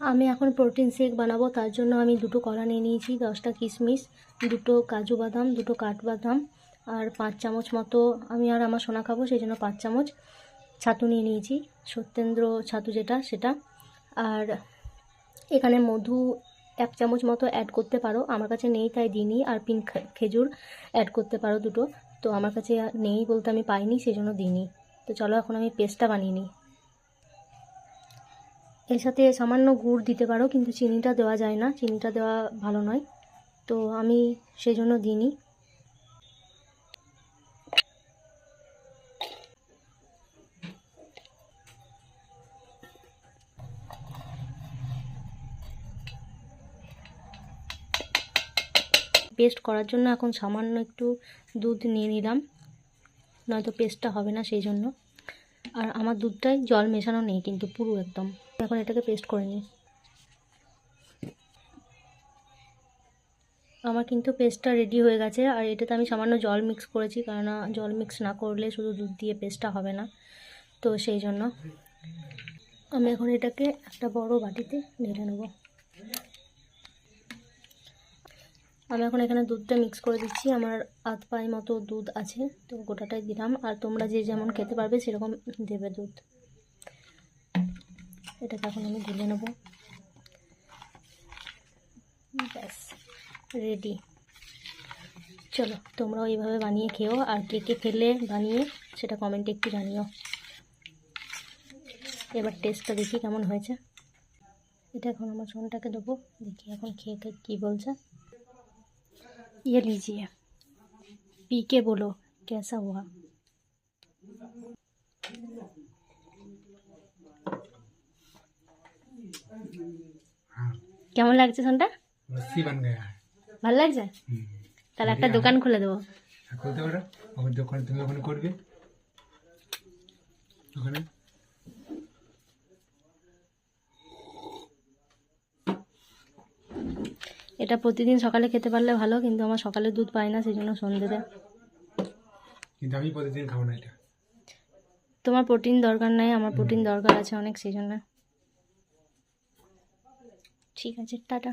আমি এখন protein shake বানাবো, তার জন্য আমি দুটো কলা নিয়ে নিয়েছি, দশটা কিশমিশ, দুটো কাজু বাদাম, দুটো কাঠবাদাম আর পাঁচ চামচ মতো, আমি আর আমার সোনা খাব, সেই জন্য পাঁচ চামচ ছাতু নিয়ে নিয়েছি, সত্যেন্দ্র ছাতু যেটা, সেটা। আর এখানে মধু এক চামচ মতো অ্যাড করতে পারো, আমার কাছে নেই তাই দিইনি, আর পিঙ্ক খেজুর অ্যাড করতে পারো দুটো, তো আমার কাছে নেই বলতে আমি পাইনি, সেই জন্য দিইনি। তো চলো এখন আমি পেস্টটা বানিয়ে নিই। এর সাথে সামান্য গুড় দিতে পারো, কিন্তু চিনিটা দেওয়া যায় না। চিনিটা দেওয়া ভালো নয়। তো আমি সেই জন্য দিইনি। পেস্ট করার জন্য এখন সামান্য একটু দুধ নিয়ে নিলাম। নয়তো পেস্টটা হবে না, সেই জন্য। আর আমার দুধটায় জল মেশানো নেই কিন্তু পুরো একদম। এখন এটাকে পেস্ট করে নিই। আমার কিন্তু পেস্টটা রেডি হয়ে গেছে আর এটাতে আমি সামান্য জল মিক্স করেছি কারণ জল মিক্স না করলে শুধু দুধ দিয়ে পেস্টটা হবে না। তো সেই জন্য আমি এখন এটাকে একটা বড় বাটিতে ঢেলে নেব। আমি এখন এখানে দুধটা মিক্স করে দিচ্ছি। আমার আধ পায়ে মতো দুধ আছে, তো গোটাটাই দিলাম। আর তোমরা যে যেমন খেতে পারবে সেরকম দেবে দুধ। এটাকে এখন আমি ঢেলে নেব। ব্যাস রেডি চলো, তোমরাও এইভাবে বানিয়ে খেও। আর কে কে খেলে বানিয়ে সেটা কমেন্টে একটু জানিও। এবার টেস্টটা দেখি কেমন হয়েছে। এটা এখন আমার সোনটাকে দেবো। দেখি এখন খেয়ে খেয়ে কী বলছে। ये लीजिए पी के बोलो कैसा हुआ हाँ কেমন লাগছে সোনটা लस्सी बन गया है ভালো লাগছে হুম। তাহলে একটা দোকান খুলে দেবো আর খুলতে পারো আমার দোকানে তুমি ওখানে করবে ওখানে এটা প্রতিদিন সকালে খেতে পারলে ভালো কিন্তু আমার সকালে দুধ পাই না সেই জন্য সন্ধ্যেতে কিন্তু আমি প্রতিদিন খাব না এটা। তোমার প্রোটিন দরকার নাই আমার প্রোটিন দরকার আছে অনেক সেই জন্য ঠিক আছে টাটা।